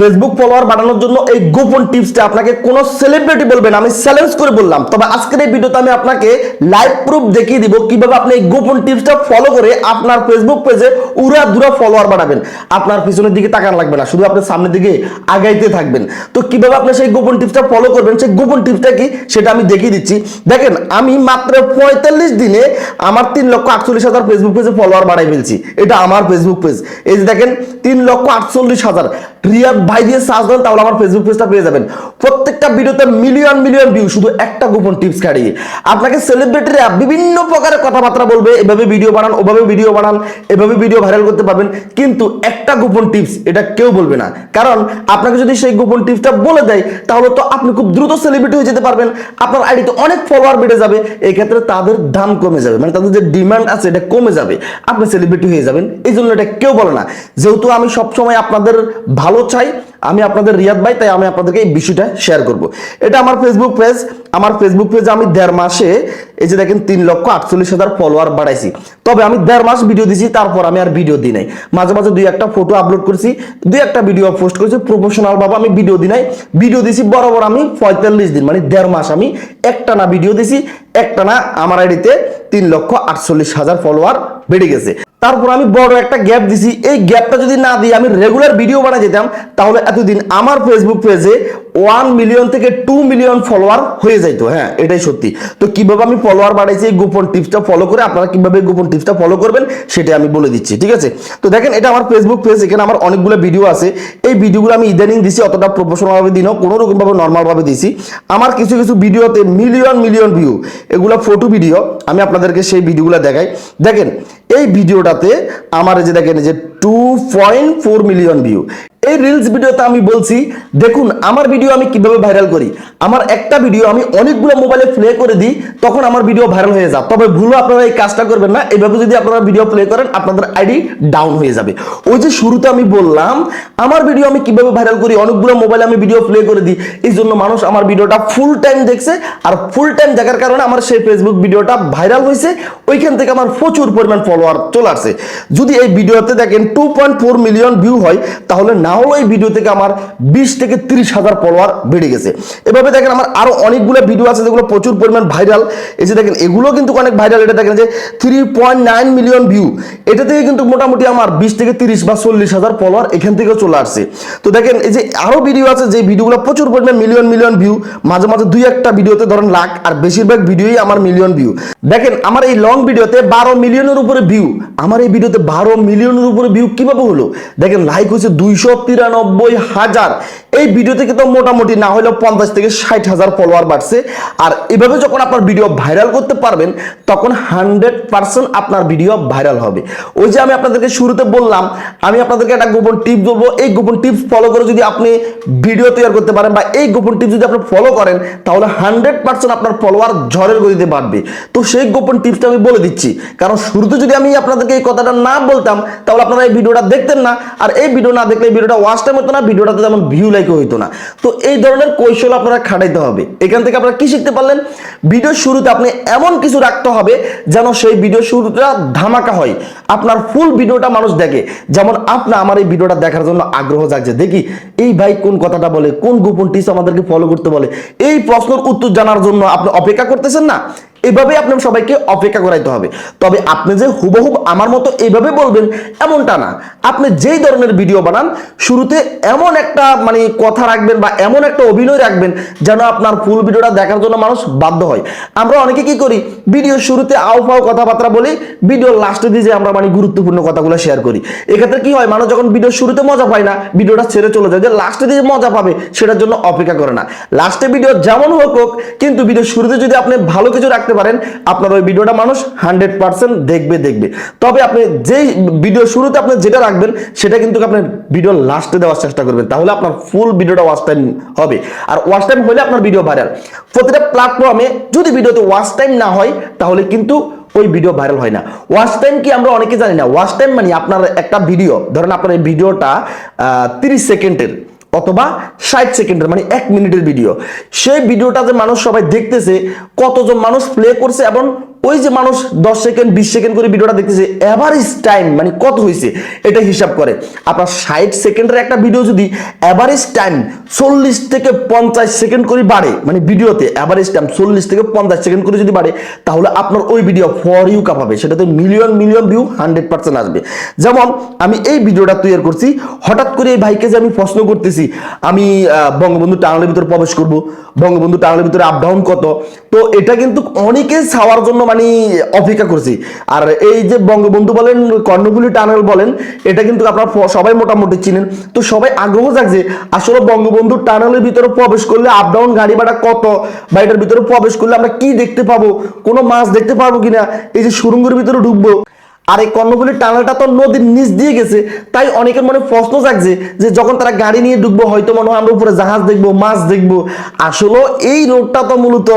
Facebook follower বাড়ানোর জন্য এই গোপন টিপসটা আপনাকে কোনো সেলিব্রিটি বলবেন আমি চ্যালেঞ্জ করে বললাম। তবে আজকের এই ভিডিওতে আমি আপনাকে লাইভ প্রুফ দেখিয়ে দিব কীভাবে আপনি এই গোপন টিপসটা ফলো করে আপনার ফেসবুক পেজে উড়া দুরা ফলোয়ার বাড়াবেন। আপনার পিছনের দিকে তাকান লাগবে না, শুধু আপনার সামনের দিকে আগাইতে থাকবেন। তো কীভাবে আপনি সেই গোপন টিপসটা ফলো করবেন, সেই গোপন টিপসটা কি সেটা আমি দেখিয়ে দিচ্ছি। দেখেন, আমি মাত্র পঁয়তাল্লিশ দিনে আমার তিন লক্ষ আটচল্লিশ হাজার ফেসবুক পেজে ফলোয়ার বাড়াই ফেলছি। এটা আমার ফেসবুক পেজ এই যে দেখেন, তিন লক্ষ আটচল্লিশ হাজার। রিয়াদ ভাই দিয়ে সার্চ দেন, তাহলে আমার ফেসবুক পেজটা পেয়ে যাবেন। প্রত্যেকটা ভিডিওতে মিলিয়ন মিলিয়ন ভিউ শুধু একটা গোপন টিপস কাটিয়ে আপনাকে সেলিব্রিটিরা বিভিন্ন প্রকারের কথাবার্তা বলবে, এভাবে ভিডিও বানান, ওভাবে ভিডিও বানান, এভাবে ভিডিও ভাইরাল করতে পারবেন, কিন্তু একটা গোপন টিপস এটা কেউ বলবে না। কারণ আপনাকে যদি সেই গোপন টিপসটা বলে দেয়, তাহলে তো আপনি খুব দ্রুত সেলিব্রিটি হয়ে যেতে পারবেন। আপনার আইডিতে অনেক ফলোয়ার বেড়ে যাবে, এই ক্ষেত্রে তাদের দাম কমে যাবে। মানে তাদের যে ডিমান্ড আছে, এটা কমে যাবে। আপনি সেলিব্রিটি হয়ে যাবেন এই জন্য এটা কেউ বলে না। যেহেতু আমি সবসময় আপনাদের ভালো চাই, আমি আপনাদের রিয়াদ ভাই, তাই আমি আপনাদেরকে এই বিষয়টা শেয়ার করব। এটা আমার ফেসবুক পেজ আমার ফেসবুক পেজে আমি দেড় মাসে, এই যে দেখেন তিন লক্ষ আটচল্লিশ হাজার ফলোয়ার বাড়াইছি। তবে আমি দেড় মাস ভিডিও দিছি, তারপর আমি আর ভিডিও দিই নাই। মাঝে মাঝে দুই একটা ফটো আপলোড করছি, দুই একটা ভিডিও পোস্ট করেছি প্রফেশনাল ভাবে আমি ভিডিও দিই নাই। ভিডিও দিছি বরাবর আমি পঁয়তাল্লিশ দিন মানে দেড় মাস আমি একটা না ভিডিও দিছি একটা না আমার আইডিতে তিন লক্ষ আটচল্লিশ হাজার ফলোয়ার বেড়ে গেছে। তারপর আমি বড় একটা গ্যাপ দিছি। এই গ্যাপটা যদি না দিয়ে আমি রেগুলার ভিডিও বানাই যেতাম, তাহলে এতদিন আমার ফেসবুক পেজে ওয়ান মিলিয়ন থেকে টু মিলিয়ন ফলোয়ার হয়ে যাইতো। হ্যাঁ এটাই সত্যি। তো কীভাবে আমি ফলোয়ার বাড়াইছি, এই গোপন টিপসটা ফলো করে আপনারা কীভাবে গোপন টিপসটা ফলো করবেন সেটা আমি বলে দিচ্ছি, ঠিক আছে? তো দেখেন, এটা আমার ফেসবুক পেজ এখানে আমার অনেকগুলো ভিডিও আছে। এই ভিডিওগুলো আমি ইদানিং দিছি, অতটা প্রফেশনাল ভাবে দিনও কোনো রকম ভাবে নর্মাল ভাবে দিছি। আমার কিছু কিছু ভিডিওতে মিলিয়ন মিলিয়ন ভিউ এগুলো ফটো ভিডিও আমি আপনাদেরকে সেই ভিডিওগুলো দেখাই। দেখেন এই ভিডিওটাতে আমার যে দেখেন যে two point four million view এই রিলস ভিডিওতে আমি বলছি, দেখুন, আমার ভিডিও আমি কীভাবে ভাইরাল করি। আমার একটা ভিডিও আমি অনেকগুলো মোবাইলে প্লে করে দিই, তখন আমার ভিডিও ভাইরাল হয়ে যায়। তবে ভুলও আপনারা এই কাজটা করবেন না। এইভাবে যদি আপনারা ভিডিও প্লে করেন, আপনাদের আইডি ডাউন হয়ে যাবে। ওই যে শুরুতে আমি বললাম, আমার ভিডিও আমি কীভাবে ভাইরাল করি, অনেকগুলো মোবাইলে আমি ভিডিও প্লে করে দিই, এই জন্য মানুষ আমার ভিডিওটা ফুল টাইম দেখছে। আর ফুল টাইম দেখার কারণে আমার সেই ফেসবুক ভিডিওটা ভাইরাল হয়েছে। ওইখান থেকে আমার প্রচুর পরিমাণ ফলোয়ার চলে আসছে। যদি এই ভিডিওতে দেখেন টু মিলিয়ন ভিউ হয়, তাহলে না হলেও এই ভিডিও থেকে আমার বিশ থেকে তিরিশ হাজার ফলোয়ার বেড়ে গেছে। এভাবে দেখেন আমার আরও অনেকগুলো ভিডিও আছে যেগুলো প্রচুর পরিমাণ ভাইরাল যে দেখেন, এগুলো কিন্তু অনেক ভাইরাল এটা দেখেন যে three point nine million view এটা থেকে কিন্তু মোটামুটি আমার বিশ থেকে তিরিশ বা চল্লিশ হাজার ফলোয়ার এখান থেকেও চলে আসছে। তো দেখেন, এই যে আরও ভিডিও আছে যে ভিডিওগুলো প্রচুর পরিমাণ মিলিয়ন মিলিয়ন ভিউ মাঝে মাঝে দুই একটা ভিডিওতে ধরেন লাখ, আর বেশিরভাগ ভিডিওই আমার মিলিয়ন ভিউ দেখেন, আমার এই লং ভিডিওতে বারো মিলিয়নের উপরে ভিউ আমার এই ভিডিওতে বারো মিলিয়নের উপরে ভিউ কীভাবে হলো? দেখেন লাইক হয়েছে দুইশো তিরানব্বই হাজার। এই ভিডিও থেকে তো মোটামুটি না হলেও পঞ্চাশ থেকে ষাট হাজার ফলোয়ার বাড়ছে। আর এভাবে যখন আপনার ভিডিও ভাইরাল করতে পারবেন, তখন হান্ড্রেড পার্সেন্ট আপনার ভিডিও ভাইরাল হবে। ওই যে আমি আপনাদেরকে শুরুতে বললাম, আমি আপনাদেরকে একটা গোপন টিপস বলব। এই গোপন টিপস ফলো করে যদি আপনি ভিডিও তৈরি করতে পারেন বা এই গোপন টিপস যদি আপনি ফলো করেন, তাহলে হান্ড্রেড পার্সেন্ট আপনার ফলোয়ার ঝড়ের গতিতে বাড়বে। তো সেই গোপন টিপসটা আমি বলে দিচ্ছি। কারণ শুরুতে যদি আমি আপনাদেরকে এই কথাটা না বলতাম, তাহলে আপনারা এই ভিডিওটা দেখতেন না। আর এই ভিডিও না দেখলে এই ভিডিওটা ওয়াচ টাইম হতো না, ভিডিওটাতে তেমন ভিউ লাইকও হইতো না। তো এই ধরনের কৌশল আপনারা খাটাইতে হবে। এখান থেকে আপনারা কি শিখতে পারলেন? ভিডিও শুরুতে আপনি এমন কিছু রাখতে হবে যেন সেই ভিডিও শুরুটা ধামাকা হয়। আপনার ফুল ভিডিওটা মানুষ দেখে। যেমন আপনি আমার এই ভিডিওটা দেখার জন্য আগ্রহ জাগছে। দেখি, এই ভাই কোন কথাটা বলে, কোন গোপন টিপস আমাদেরকে ফলো করতে বলে? এই প্রশ্নের উত্তর জানার জন্য আপনি অপেক্ষা করতেছেন না? এভাবে আপনার সবাইকে অপেক্ষা করাইতে হবে। তবে আপনি যে হুবহুব আমার মতো এইভাবে বলবেন, এমনটা না। আপনি যেই ধরনের ভিডিও বানান, শুরুতে এমন একটা মানে কথা রাখবেন বা এমন একটা অভিনয় রাখবেন যেন আপনার ফুল ভিডিওটা দেখার জন্য মানুষ বাধ্য হয়। আমরা অনেকে কি করি, ভিডিও শুরুতে আও ফাও কথাবার্তা বলি, ভিডিও লাস্টে দিয়ে যে আমরা মানে গুরুত্বপূর্ণ কথাগুলো শেয়ার করি। এক্ষেত্রে কি হয়, মানুষ যখন ভিডিও শুরুতে মজা পায় না, ভিডিওটা ছেড়ে চলে যায়। যে লাস্টে দিয়ে মজা পাবে, সেটার জন্য অপেক্ষা করে না। লাস্টে ভিডিও যেমন হোক হোক, কিন্তু ভিডিও শুরুতে যদি আপনি ভালো কিছু রাখতে পারেন। আপনার ওই ভিডিওটা মানুষ হান্ড্রেড পার্সেন্ট দেখবে দেখবে। তবে আপনি যেই ভিডিও শুরুতে আপনি যেটা রাখবেন, সেটা কিন্তু আপনি ভিডিও লাস্টে দেওয়ার চেষ্টা করবেন। তাহলে আপনার ফুল ভিডিওটা ওয়াচ টাইম হবে। আর ওয়াচ টাইম হলে আপনার ভিডিও ভাইরাল প্রতিটা প্ল্যাটফর্মে যদি ভিডিওতে ওয়াচ টাইম না হয়, তাহলে কিন্তু ওই ভিডিও ভাইরাল হয় না। ওয়াচ টাইম কি আমরা অনেকে জানি না। ওয়াচ টাইম মানে আপনার একটা ভিডিও ধরেন আপনার এই ভিডিওটা তিরিশ সেকেন্ডের। অথবা ষাট সেকেন্ডের মানে এক মিনিটের ভিডিও সেই ভিডিওটা যে মানুষ সবাই দেখতেছে, কতজন মানুষ প্লে করছে এবং ওই যে মানুষ দশ সেকেন্ড, বিশ সেকেন্ড করে ভিডিওটা দেখতেছে অ্যাভারেজ টাইম মানে কত হয়েছে এটা হিসাব করে। আপনার ষাট সেকেন্ডের একটা ভিডিও যদি অ্যাভারেজ টাইম চল্লিশ থেকে পঞ্চাশ সেকেন্ড করে বাড়ে মানে ভিডিওতে অ্যাভারেজ টাইম চল্লিশ থেকে পঞ্চাশ সেকেন্ড করে যদি বাড়ে, তাহলে আপনার ওই ভিডিও ফর ইউ কাপাবে। সেটাতে million million view hundred percent আসবে। যেমন আমি এই ভিডিওটা তৈরি করছি, হঠাৎ করে এই ভাইকে যে আমি প্রশ্ন করতেছি, আমি বঙ্গবন্ধু টানেলের ভিতরে প্রবেশ করব, বঙ্গবন্ধু টানেলের ভিতরে আপ ডাউন কত? তো এটা কিন্তু অনেকে ছাওয়ার জন্য মানে অপেক্ষা করছি। আর এই যে বঙ্গবন্ধু বলেন, কর্ণফুলি টানেল বলেন, এটা কিন্তু আপনারা সবাই মোটামুটি চিনেন। তো সবাই আগ্রহ জাগছে, আসলে বঙ্গবন্ধু টানেলের ভিতরে প্রবেশ করলে আপ ডাউন গাড়ি ভাড়া কত? বা এটার ভিতরে প্রবেশ করলে আমরা কি দেখতে পাবো? কোনো মাছ দেখতে পাবো কিনা? এই যে সুরঙ্গের ভিতরে ঢুকবো। আর এই কর্ণফুলী টানেলটা তো নদীর নিচ দিয়ে গেছে, তাই অনেকের মনে প্রশ্ন জাগছে যে যখন তারা গাড়ি নিয়ে ঢুকবো, হয়তো মনে হয় আমরা উপরে জাহাজ দেখব, মাছ দেখব। আসলে এই রোডটা তো মূলত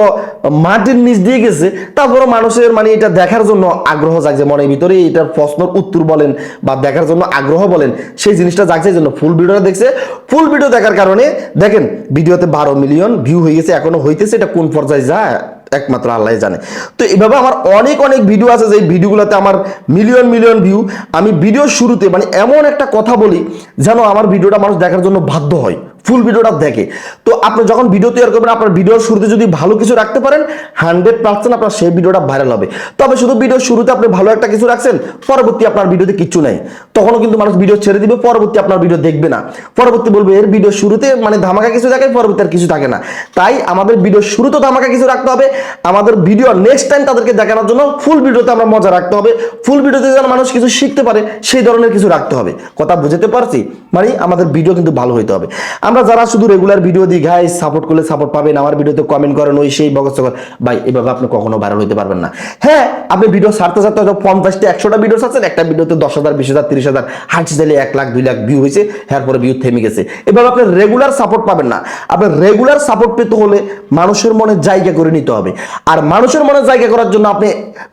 মাটির নিচ দিয়ে গেছে তারপরে মানুষের মানে এটা দেখার জন্য আগ্রহ জাগছে মনের ভিতরে, এটার প্রশ্নের উত্তর বলেন বা দেখার জন্য আগ্রহ বলেন, সেই জিনিসটা জাগছে এই জন্য ফুল ভিডিওটা দেখছে। ফুল ভিডিও দেখার কারণে, দেখেন, ভিডিওতে বারো মিলিয়ন ভিউ হয়ে গেছে, এখনও হইতেছে, এটা কোন পর্যায়ে যায়? একমাত্র আল্লাহ জানে। তো এভাবে আমার অনেক অনেক ভিডিও আছে যে ভিডিওগুলোতে আমার মিলিয়ন মিলিয়ন ভিউ আমি ভিডিও শুরুতে মানে এমন একটা কথা বলি যেন আমার ভিডিওটা মানুষ দেখার জন্য বাধ্য হয়। ফুল ভিডিওটা দেখে। তো আপনি যখন ভিডিও তৈরি করবেন, আপনার ভিডিওর শুরুতে যদি ভালো কিছু রাখতে পারেন হান্ড্রেড পার্সেন্ট আপনার সেই ভিডিওটা ভাইরাল হবে। তবে শুধু ভিডিওর শুরুতে আপনি ভালো একটা কিছু রাখছেন, পরবর্তী আপনার ভিডিওতে কিচ্ছু নাই। তখনও কিন্তু মানুষ ভিডিও ছেড়ে দিবে, পরবর্তী আপনার ভিডিও দেখবে না। পরবর্তী বলবে, এর ভিডিও শুরুতে মানে ধামাকা কিছু দেখায় পরবর্তী আর কিছু থাকে না। তাই আমাদের ভিডিও শুরুতে ধামাকা কিছু রাখতে হবে। আমাদের ভিডিও নেক্সট টাইম তাদেরকে দেখানোর জন্য ফুল ভিডিওতে আমরা মজা রাখতে হবে। ফুল ভিডিওতে যেন মানুষ কিছু শিখতে পারে, সেই ধরনের কিছু রাখতে হবে। কথা বুঝতে পারছি? মানে আমাদের ভিডিও কিন্তু ভালো হইতে হবে। আমরা যারা শুধু রেগুলার ভিডিও দিই গাই সাপোর্ট করলে সাপোর্ট পাবেন, আমার ভিডিওতে কমেন্ট করেন, ওই সেই বগস ভাই, এভাবে আপনি কখনো ভাইরাল হইতে পারবেন না। হ্যাঁ আপনি ভিডিও ছাড়তে ছাড়তে হয়তো পঞ্চাশটা একশোটা ভিডিও ছাড়ছেন একটা ভিডিওতে দশ হাজার, বিশ হাজার, তিরিশ হাজার হাঁটছি দিলে এক লাখ, দুই লাখ ভিউ হয়েছে, এরপরে ভিউ থেমে গেছে। এভাবে আপনি রেগুলার সাপোর্ট পাবেন না। আপনি রেগুলার সাপোর্ট পেতে হলে মানুষের মনে জায়গা করে নিতে হবে। আর মানুষের মনে জায়গা করার জন্য আপনি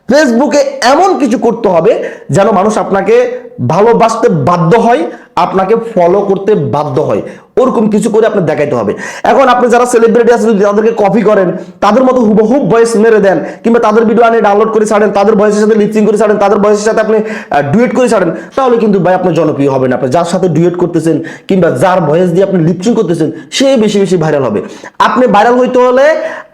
ফেসবুকে এমন কিছু করতে হবে যেন মানুষ আপনাকে ভালোবাসতে বাধ্য হয়, আপনাকে ফলো করতে বাধ্য হয়। ওরকম কিছু করে আপনি দেখাইতে হবে। এখন আপনি যারা সেলিব্রিটি আছে, যদি তাদেরকে কপি করেন, তাদের মতো হুবহুব ভয়েস মেরে দেন, কিংবা তাদের ভিডিও আনে ডাউনলোড করে ছাড়েন, তাদের ভয়েসের সাথে লিপসিং করে ছাড়েন, তাদের ভয়েসের সাথে আপনি ডুয়েট করে ছাড়েন, তাহলে কিন্তু ভাই আপনার জনপ্রিয় হবে না আপনি যার সাথে ডুয়েট করতেছেন, কিংবা যার ভয়েস দিয়ে আপনি লিপসিং করতেছেন, সে বেশি বেশি ভাইরাল হবে। আপনি ভাইরাল হইতে হলে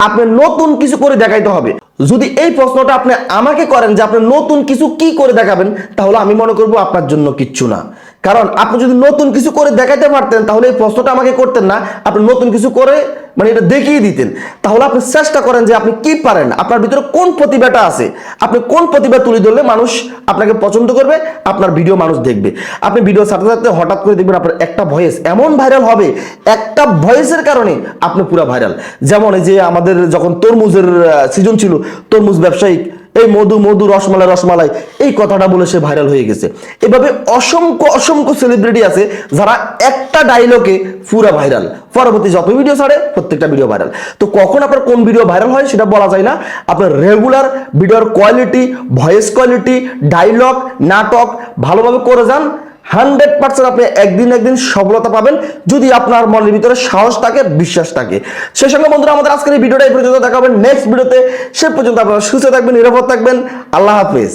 আপনি নতুন কিছু করে দেখাইতে হবে। যদি এই প্রশ্নটা আপনি আমাকে করেন যে আপনি নতুন কিছু কি করে দেখাবেন, তাহলে আমি মনে করব আপনার জন্য কিচ্ছু না। কারণ আপনি যদি নতুন কিছু করে দেখাতে পারতেন, তাহলে এই প্রশ্নটা আমাকে করতেন না। আপনি নতুন কিছু করে মানে এটা দেখিয়ে দিতেন। তাহলে আপনি চেষ্টা করেন যে আপনি কি পারেন, আপনার ভিতরে কোন প্রতিভাটা আছে? আপনি কোন প্রতিভা তুলে ধরলে মানুষ আপনাকে পছন্দ করবে, আপনার ভিডিও মানুষ দেখবে। আপনি ভিডিও ছাড়তে ছাড়তে হঠাৎ করে দেখবেন আপনার একটা ভয়েস এমন ভাইরাল হবে, একটা ভয়েসের কারণে আপনি পুরো ভাইরাল যেমন এই যে আমাদের যখন তরমুজের সিজন ছিল, তরমুজ ব্যবসায়িক এই মধু মধু, রসমালাই রসমালাই, এই কথাটা বলে সে ভাইরাল হয়ে গেছে। এভাবে অসংখ্য অসংখ্য সেলিব্রিটি আছে যারা একটা ডায়লগে পুরা ভাইরাল পরবর্তী যত ভিডিও ছাড়ে, প্রত্যেকটা ভিডিও ভাইরাল তো কখন আপনার কোন ভিডিও ভাইরাল হয় সেটা বলা যায় না। আপনার রেগুলার ভিডিওর কোয়ালিটি ভয়েস কোয়ালিটি ডায়লগ নাটক ভালোভাবে করে যান। হান্ড্রেড পার্সেন্ট আপনি একদিন একদিন সফলতা পাবেন, যদি আপনার মনের ভিতরে সাহস থাকে, বিশ্বাস থাকে। সেই সঙ্গে বন্ধুরা, আমাদের আজকের এই ভিডিওটা এই পর্যন্ত। দেখাবেন নেক্সট ভিডিওতে। সে পর্যন্ত আপনারা সুস্থ থাকবেন, নিরাপদ থাকবেন। আল্লাহ হাফিজ।